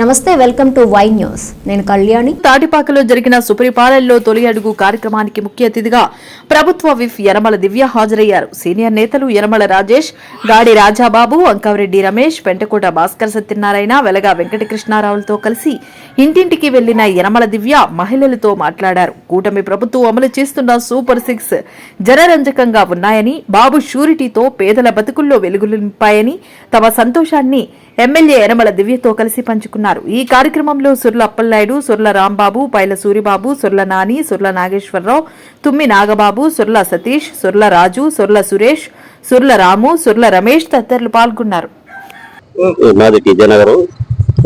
నమస్తే welcome to Y news. నేను కళ్యాణి. తాటిపాకలో జరిగిన సుపరిపాలనలో తొలి అడుగు కార్యక్రమానికి ముఖ్య అతిథిగా ప్రభుత్వ విఫ్ యనమల దివ్య హాజరయ్యారు. సీనియర్ నేతలు యనమల రాజేష్ గాడి రాజాబాబు అంకవరెడ్డి రమేష్ పెంటకోట భాస్కర్ సత్యనారాయణ వెలగా వెంకటకృష్ణారావులతో కలిసి ఇంటింటికి వెళ్ళిన యనమల దివ్య మహిళలతో మాట్లాడారు. కూటమి ప్రభుత్వం అమలు చేస్తున్న సూపర్ సిక్స్ జనరంజకంగా ఉన్నాయని బాబు షూరిటీతో పేదల బతుకుల్లో వెలుగులు నింపాయని తమ సంతోషాన్ని ఎమ్మెల్యే యనమల దివ్యతో కలిసి పంచుకున్నారు. ఈ కార్యక్రమంలో సుర్ల అప్పలనాయుడు సుర్ల రాంబాబు పైల సూరిబాబు సుర్ల నాని సుర్ల నాగేశ్వరరావు తుమ్మి నాగబాబు సుర్ల సతీష్ సుర్ల రాజు సుర్ల సురేష్ సుర్ల రాము సుర్ల రమేష్ తదితరులు పాల్గొన్నారు. మాది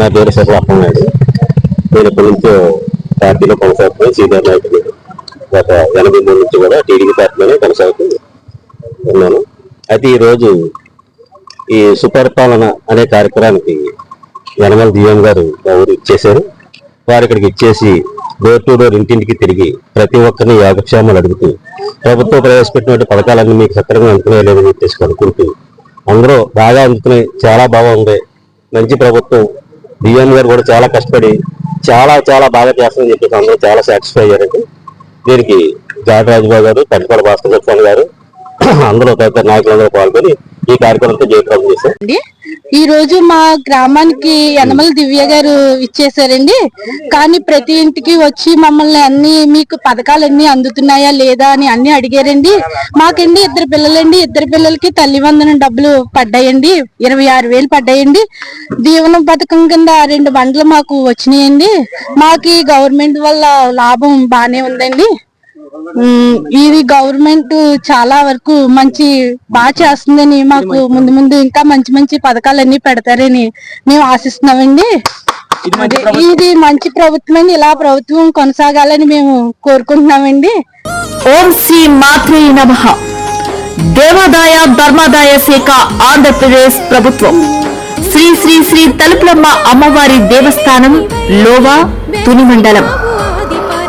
నా పేరు శశి నాయుడు నేను ఇప్పటి నుంచో పార్టీలో కొనసాగుతున్నాను సీనియర్ గత ఎనభై మూడు నుంచి కూడా టీడీపీ పార్టీలోనే కొనసాగుతూ ఉన్నాను. అయితే ఈరోజు ఈ సుపరిపాలన అనే కార్యక్రమానికి యనమల దివ్యం గారు మా ఊరు ఇచ్చేశారు. వారు ఇక్కడికి ఇచ్చేసి డోర్ టు డోర్ ఇంటింటికి తిరిగి ప్రతి ఒక్కరిని యోగక్షేమాలు అడుగుతూ ప్రభుత్వం ప్రవేశపెట్టినటువంటి పథకాలన్నీ మీకు సక్రమంగా అందుకునేలేదని చెప్పేసి అనుకుంటూ అందరూ బాగా అందుకునే చాలా బాగుంది మంచి ప్రభుత్వం. డిఎం గారు కూడా చాలా కష్టపడి చాలా చాలా బాగా చేస్తుందని చెప్పేసి అందరూ చాలా సాటిస్ఫై అయ్యారండి. దీనికి జాడ రాజుబాబు గారు పెంటపాడ భాస్కర్ గారు అందరూ తదితర నాయకులందరూ పాల్గొని ఈ కార్యక్రమంతో జయప్రదం చేశారు. ఈ రోజు మా గ్రామానికి యనమల దివ్య గారు ఇచ్చేసారండి కానీ ప్రతి ఇంటికి వచ్చి మమ్మల్ని అన్ని మీకు పథకాలు అన్ని అందుతున్నాయా లేదా అని అన్ని అడిగారండి. మాకండి ఇద్దరు పిల్లలండి. ఇద్దరు పిల్లలకి తల్లి వందనం డబ్బులు పడ్డాయండి. ఇరవై ఆరు వేలు పడ్డాయండి. దీవెనం పథకం కింద రెండు బండ్లు మాకు వచ్చినాయండి. మాకు గవర్నమెంట్ వల్ల లాభం బాగానే ఉందండి. ఇది గవర్నమెంట్ చాలా వరకు మంచి బాగా చేస్తుందని మాకు ముందు ముందు ఇంకా మంచి మంచి పథకాలన్నీ పెడతారని మేము ఆశిస్తున్నామండి. ఇది మంచి ప్రభుత్వం. ఇలా ప్రభుత్వం కొనసాగాలని మేము కోరుకుంటున్నామండి. ఓం శ్రీ మాత్రే నమః. దేవాదాయ ధర్మాదాయ శాఖ ఆంధ్రప్రదేశ్ ప్రభుత్వం. శ్రీ శ్రీ శ్రీ తలుపులమ్మ అమ్మవారి దేవస్థానం లోవా తుని మండలం.